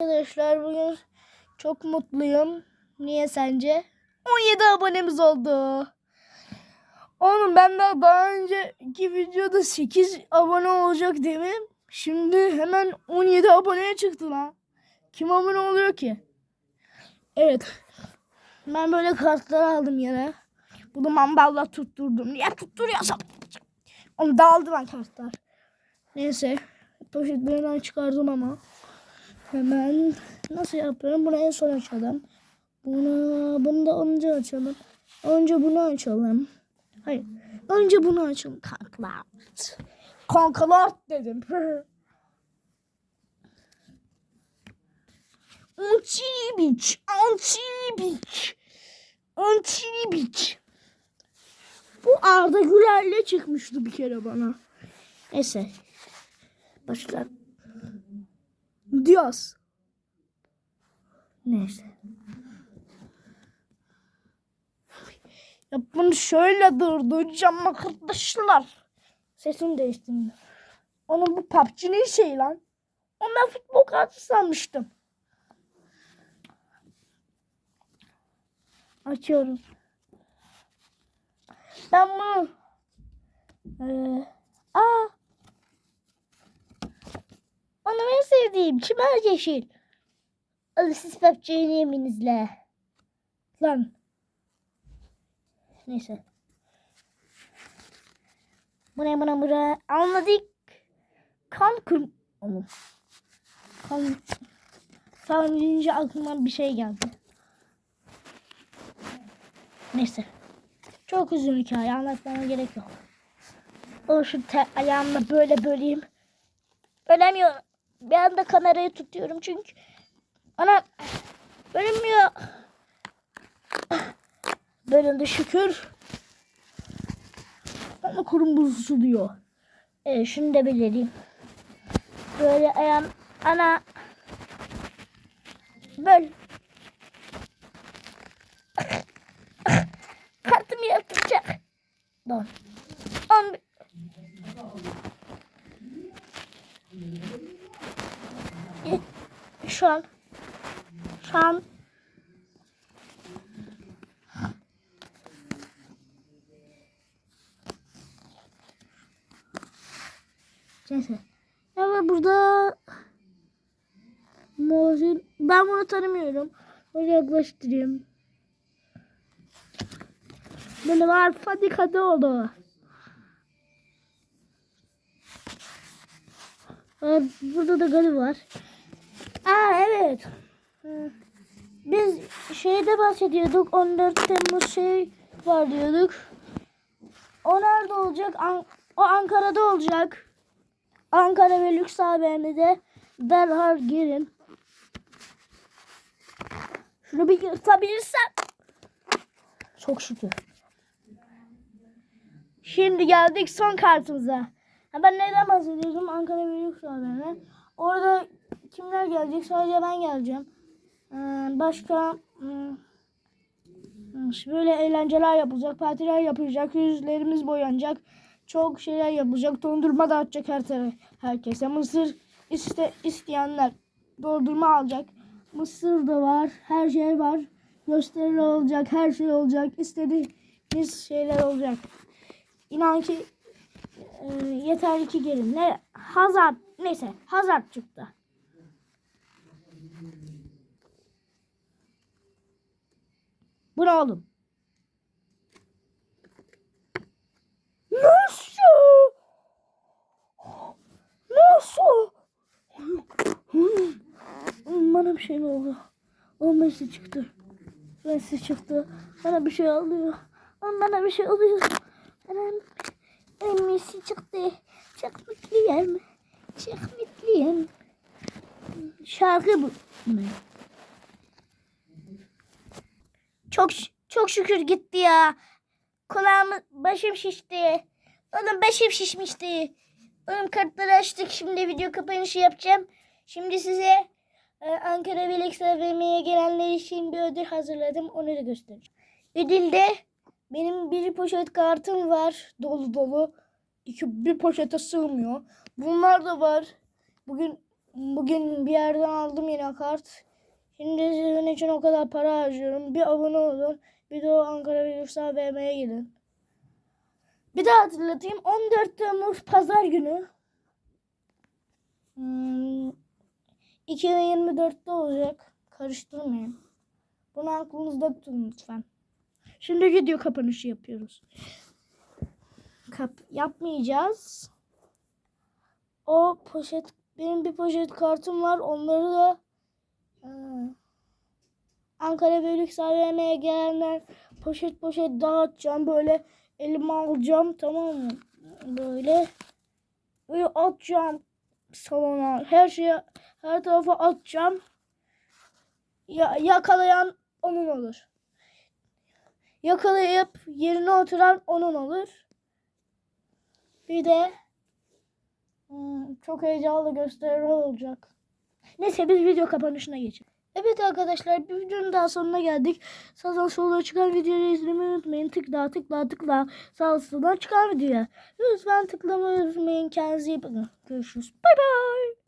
Arkadaşlar bugün çok mutluyum. Niye sence? 17 abonemiz oldu. Oğlum ben daha, daha önceki videoda 8 abone olacak demem. Şimdi hemen 17 aboneye çıktı lan. Kim abone oluyor ki? Evet. Ben böyle kartlar aldım yine. Bunu mamballa tutturdum. Niye tutturuyorsam? Onu dağıldı lan kartlar. Neyse. Poşetlerinden çıkardım ama. Hemen nasıl yapıyorum? Bunu en son açalım. Bunu, bunu da önce açalım. Önce bunu açalım. Hayır. Önce bunu açalım kankalar. Kankalar dedim. Antibiç. Antibiç. Antibiç. Bu Arda Güler'le çıkmıştı bir kere bana. Neyse. Başlar. Dios. Neyse. Ya bunu şöyle durduracağım arkadaşlar. Sesim değiştirdim. Onun bu PUBG'nin şeyi lan. Ondan futbol kartı sanmıştım. Açıyorum. Ben bunu ee, aa onun en sevdiğim çimer yeşil. Alın siz PUBG'nin yeminizle. Lan. Neyse. Bu ne buna buna anladık. Kan kır... Oğlum. Kan... Kan deyince aklıma bir şey geldi. Neyse. Çok uzun hikaye anlatmama gerek yok. O şu te- ayağımla böyle böleyim. Bölemiyorum. Bir anda kamerayı tutuyorum çünkü. Ana bölünmüyor. Bölündü şükür. Ama kurum buzlusu diyor. Evet şunu da belirleyeyim. Böyle ayağım ana böl. Şu an. Şu an. Neyse. Ama burada Mozil ben bunu tanımıyorum. Onu yaklaştırayım. Böyle var Fadik oldu. Aa, Burada da garip var. Evet. Biz şeyde bahsediyorduk. 14 Temmuz şey var diyorduk. O nerede olacak? O Ankara'da olacak. Ankara ve Lüks AVM'de derhal girin. Şunu bir yırtabilirsem. Çok şükür. Şimdi geldik son kartımıza. Ben neden bahsediyordum? Ankara ve Lüks AVM. Orada kimler gelecek? Sadece ben geleceğim. Ee, başka hmm, hmm, böyle eğlenceler yapılacak, partiler yapılacak, yüzlerimiz boyanacak. Çok şeyler yapılacak. Dondurma dağıtacak her taraf herkese. Mısır iste, isteyenler dondurma alacak. Mısır da var. Her şey var. Gösteri olacak. Her şey olacak. İstediğiniz şeyler olacak. İnan ki e, yeterli ki gelin. Ne? Hazard. Neyse. Hazard çıktı. Bu ne oğlum? Nasıl? Nasıl? Bana bir şey mi oldu? O Messi çıktı. Messi çıktı. Bana bir şey oluyor. Bana bir şey oluyor. Bana Messi çıktı. Çok mutluyum. Çok mutluyum. Şarkı bu. Ne? Çok çok şükür gitti ya. Kulağım başım şişti. Oğlum başım şişmişti. Oğlum kartları açtık. Şimdi video kapanışı yapacağım. Şimdi size e, Ankara Belex AVM'ye gelenler için bir ödül hazırladım. Onu da göstereceğim. Ödülde benim bir poşet kartım var. Dolu dolu. İki, bir poşete sığmıyor. Bunlar da var. Bugün Bugün bir yerden aldım yine kart. Şimdi sizin için o kadar para harcıyorum. Bir abone olun. Bir de o Ankara Virüsel BM'ye gidin. Bir daha hatırlatayım. 14 Temmuz Pazar günü. Hmm, 2024'te olacak. Karıştırmayın. Bunu aklınızda tutun lütfen. Şimdi video kapanışı yapıyoruz. Kap yapmayacağız. O poşet benim bir poşet kartım var. Onları da Ankara Büyük AVM'ye gelenler poşet poşet dağıtacağım. Böyle elime alacağım tamam mı? Böyle böyle atacağım salona. Her şeye her tarafa atacağım. Ya, yakalayan onun olur. Yakalayıp yerine oturan onun olur. Bir de hmm, çok heyecanlı gösteri olacak. Neyse biz video kapanışına geçelim. Evet arkadaşlar bir videonun daha sonuna geldik. Sağdan sola çıkan videoyu izlemeyi unutmayın. Tıkla tıkla tıkla sağ soldan çıkan videoya. Lütfen tıklamayı unutmayın. Kendinize iyi bakın. Görüşürüz. Bay bay.